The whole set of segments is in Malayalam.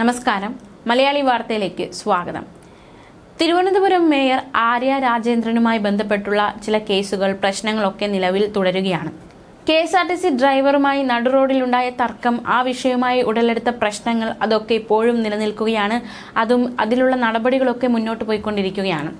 നമസ്കാരം. മലയാളി വാർത്തയിലേക്ക് സ്വാഗതം. തിരുവനന്തപുരം മേയർ ആര്യ രാജേന്ദ്രനുമായി ബന്ധപ്പെട്ടുള്ള ചില കേസുകൾ പ്രശ്നങ്ങളൊക്കെ നിലവിൽ തുടരുകയാണ്. K S R T C ഡ്രൈവറുമായി നടുറോഡിലുണ്ടായ തർക്കം ആ വിഷയവുമായി ഉടലെടുത്ത പ്രശ്നങ്ങൾ അതൊക്കെ ഇപ്പോഴും നിലനിൽക്കുകയാണ്. അതും അതിലുള്ള നടപടികളൊക്കെ മുന്നോട്ട് പോയിക്കൊണ്ടിരിക്കുകയാണ്.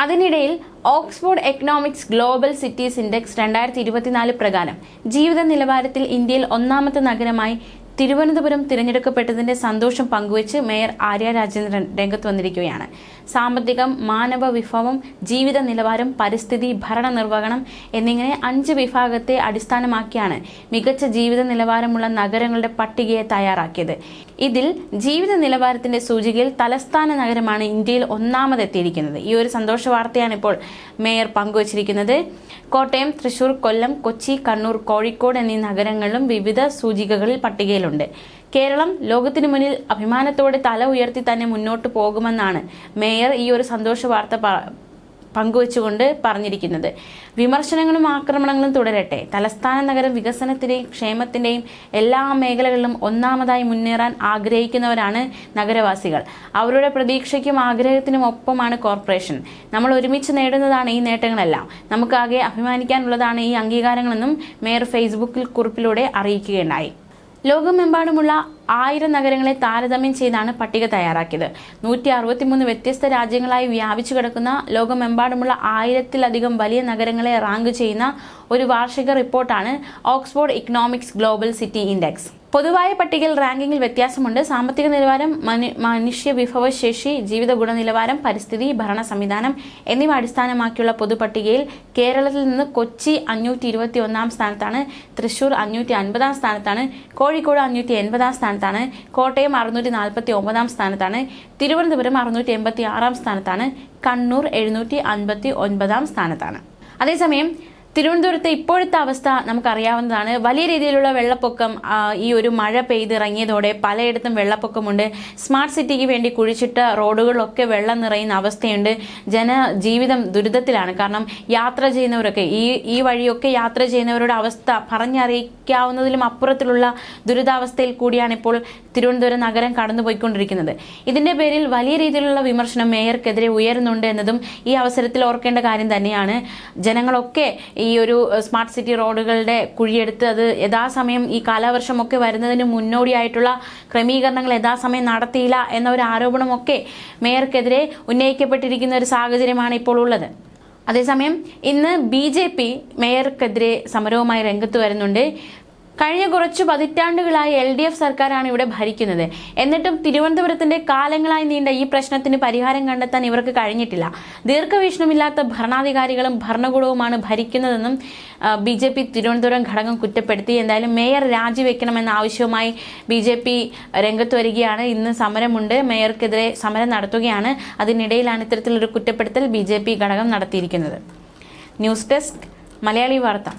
അതിനിടയിൽ Oxford economics global cities index രണ്ടായിരത്തി ഇരുപത്തിനാല് പ്രകാരം ജീവിത നിലവാരത്തിൽ ഇന്ത്യയിൽ ഒന്നാമത്തെ നഗരമായി തിരുവനന്തപുരം തിരഞ്ഞെടുക്കപ്പെട്ടതിന്റെ സന്തോഷം പങ്കുവച്ച് മേയർ ആര്യ രാജേന്ദ്രൻ രംഗത്ത് വന്നിരിക്കുകയാണ്. സാമ്പത്തികം മാനവ വിഭവം ജീവിത നിലവാരം പരിസ്ഥിതി ഭരണ നിർവഹണം എന്നിങ്ങനെ അഞ്ച് വിഭാഗത്തെ അടിസ്ഥാനമാക്കിയാണ് മികച്ച ജീവിത നിലവാരമുള്ള നഗരങ്ങളുടെ പട്ടികയെ തയ്യാറാക്കിയത്. ഇതിൽ ജീവിത നിലവാരത്തിന്റെ സൂചികയിൽ തലസ്ഥാന നഗരമാണ് ഇന്ത്യയിൽ ഒന്നാമതെത്തിയിരിക്കുന്നത്. ഈ ഒരു സന്തോഷ വാർത്തയാണ് ഇപ്പോൾ മേയർ പങ്കുവച്ചിരിക്കുന്നത്. കോട്ടയം തൃശൂർ കൊല്ലം കൊച്ചി കണ്ണൂർ കോഴിക്കോട് എന്നീ നഗരങ്ങളിലും വിവിധ സൂചികകളിൽ പട്ടികയിലുണ്ട്. കേരളം ലോകത്തിനു മുന്നിൽ അഭിമാനത്തോടെ തല ഉയർത്തി തന്നെ മുന്നോട്ട് പോകുമെന്നാണ് മേയർ ഈ ഒരു സന്തോഷ വാർത്ത പങ്കുവച്ചുകൊണ്ട് പറഞ്ഞിരിക്കുന്നത്. വിമർശനങ്ങളും ആക്രമണങ്ങളും തുടരട്ടെ. തലസ്ഥാന നഗരം വികസനത്തിന്റെയും ക്ഷേമത്തിന്റെയും എല്ലാ മേഖലകളിലും ഒന്നാമതായി മുന്നേറാൻ ആഗ്രഹിക്കുന്നവരാണ് നഗരവാസികൾ. അവരുടെ പ്രതീക്ഷയ്ക്കും ആഗ്രഹത്തിനും ഒപ്പമാണ് കോർപ്പറേഷൻ. നമ്മൾ ഒരുമിച്ച് നേടുന്നതാണ് ഈ നേട്ടങ്ങളെല്ലാം. നമുക്കാകെ അഭിമാനിക്കാനുള്ളതാണ് ഈ അംഗീകാരങ്ങളെന്നും മേയർ ഫേസ്ബുക്കിൽ കുറിപ്പിലൂടെ അറിയിക്കുകയുണ്ടായി. ലോകമെമ്പാടുമുള്ള ആയിരം നഗരങ്ങളെ താരതമ്യം ചെയ്താണ് പട്ടിക തയ്യാറാക്കിയത്. നൂറ്റി അറുപത്തിമൂന്ന് വ്യത്യസ്ത രാജ്യങ്ങളായി വ്യാപിച്ചു കിടക്കുന്ന ലോകമെമ്പാടുമുള്ള ആയിരത്തിലധികം വലിയ നഗരങ്ങളെ റാങ്ക് ചെയ്യുന്ന ഒരു വാർഷിക റിപ്പോർട്ടാണ് Oxford Economics Global City Index. പൊതുവായ പട്ടികയിൽ റാങ്കിങ്ങിൽ വ്യത്യാസമുണ്ട്. സാമ്പത്തിക നിലവാരം മനു- മനുഷ്യ വിഭവശേഷി ജീവിത ഗുണനിലവാരം പരിസ്ഥിതി ഭരണ സംവിധാനം എന്നിവ അടിസ്ഥാനമാക്കിയുള്ള പൊതുപട്ടികയിൽ കേരളത്തിൽ നിന്ന് കൊച്ചി അഞ്ഞൂറ്റി ഇരുപത്തി ഒന്നാം സ്ഥാനത്താണ് തൃശൂർ അഞ്ഞൂറ്റി അൻപതാം സ്ഥാനത്താണ് കോഴിക്കോട് അഞ്ഞൂറ്റി എൺപതാം സ്ഥാനത്താണ് കോട്ടയം അറുന്നൂറ്റി നാൽപ്പത്തി ഒമ്പതാം സ്ഥാനത്താണ്. തിരുവനന്തപുരം അറുന്നൂറ്റി എൺപത്തി ആറാം സ്ഥാനത്താണ്. കണ്ണൂർ എഴുന്നൂറ്റി അൻപത്തി ഒൻപതാം സ്ഥാനത്താണ്. അതേസമയം തിരുവനന്തപുരത്തെ ഇപ്പോഴത്തെ അവസ്ഥ നമുക്കറിയാവുന്നതാണ്. വലിയ രീതിയിലുള്ള വെള്ളപ്പൊക്കം ഈ ഒരു മഴ പെയ്തിറങ്ങിയതോടെ പലയിടത്തും വെള്ളപ്പൊക്കമുണ്ട്. സ്മാർട്ട് സിറ്റിക്ക് വേണ്ടി കുഴിച്ചിട്ട റോഡുകളിലൊക്കെ വെള്ളം നിറയുന്ന അവസ്ഥയുണ്ട്. ജനജീവിതം ദുരിതത്തിലാണ്. കാരണം യാത്ര ചെയ്യുന്നവരൊക്കെ ഈ ഈ വഴിയൊക്കെ യാത്ര ചെയ്യുന്നവരുടെ അവസ്ഥ പറഞ്ഞറിയിക്കാവുന്നതിലും അപ്പുറത്തിലുള്ള ദുരിതാവസ്ഥയിൽ കൂടിയാണ് ഇപ്പോൾ തിരുവനന്തപുരം നഗരം കടന്നുപോയിക്കൊണ്ടിരിക്കുന്നത്. ഇതിന്റെ പേരിൽ വലിയ രീതിയിലുള്ള വിമർശനം മേയർക്കെതിരെ ഉയരുന്നുണ്ട് എന്നതും ഈ അവസരത്തിൽ ഓർക്കേണ്ട കാര്യം തന്നെയാണ്. ജനങ്ങളൊക്കെ ഈ ഒരു സ്മാർട്ട് സിറ്റി റോഡുകളുടെ കുഴിയെടുത്ത് അത് യഥാസമയം ഈ കാലവർഷമൊക്കെ വരുന്നതിന് മുന്നോടിയായിട്ടുള്ള ക്രമീകരണങ്ങൾ യഥാസമയം നടത്തിയില്ല എന്ന ഒരു ആരോപണമൊക്കെ മേയർക്കെതിരെ ഉന്നയിക്കപ്പെട്ടിരിക്കുന്ന ഒരു സാഹചര്യമാണ് ഇപ്പോൾ ഉള്ളത്. അതേസമയം ഇന്ന് ബി ജെ പി മേയർക്കെതിരെ സമരവുമായി രംഗത്ത് വരുന്നുണ്ട്. കഴിഞ്ഞ കുറച്ചു പതിറ്റാണ്ടുകളായി എൽ ഡി എഫ് സർക്കാരാണ് ഇവിടെ ഭരിക്കുന്നത്. എന്നിട്ടും തിരുവനന്തപുരത്തിന്റെ കാലങ്ങളായി നീണ്ട ഈ പ്രശ്നത്തിന് പരിഹാരം കണ്ടെത്താൻ ഇവർക്ക് കഴിഞ്ഞിട്ടില്ല. ദീർഘവീക്ഷണമില്ലാത്ത ഭരണാധികാരികളും ഭരണകൂടവുമാണ് ഭരിക്കുന്നതെന്നും ബി ജെ പി തിരുവനന്തപുരം ഘടകം കുറ്റപ്പെടുത്തി. എന്തായാലും മേയർ രാജിവെക്കണമെന്ന ആവശ്യവുമായി ബി ജെ പി രംഗത്ത് വരികയാണ്. ഇന്ന് സമരമുണ്ട്. മേയർക്കെതിരെ സമരം നടത്തുകയാണ്. അതിനിടയിലാണ് ഇത്തരത്തിലൊരു കുറ്റപ്പെടുത്തൽ ബി ജെ പി ഘടകം നടത്തിയിരിക്കുന്നത്. ന്യൂസ് ഡെസ്ക് മലയാളി വാർത്ത.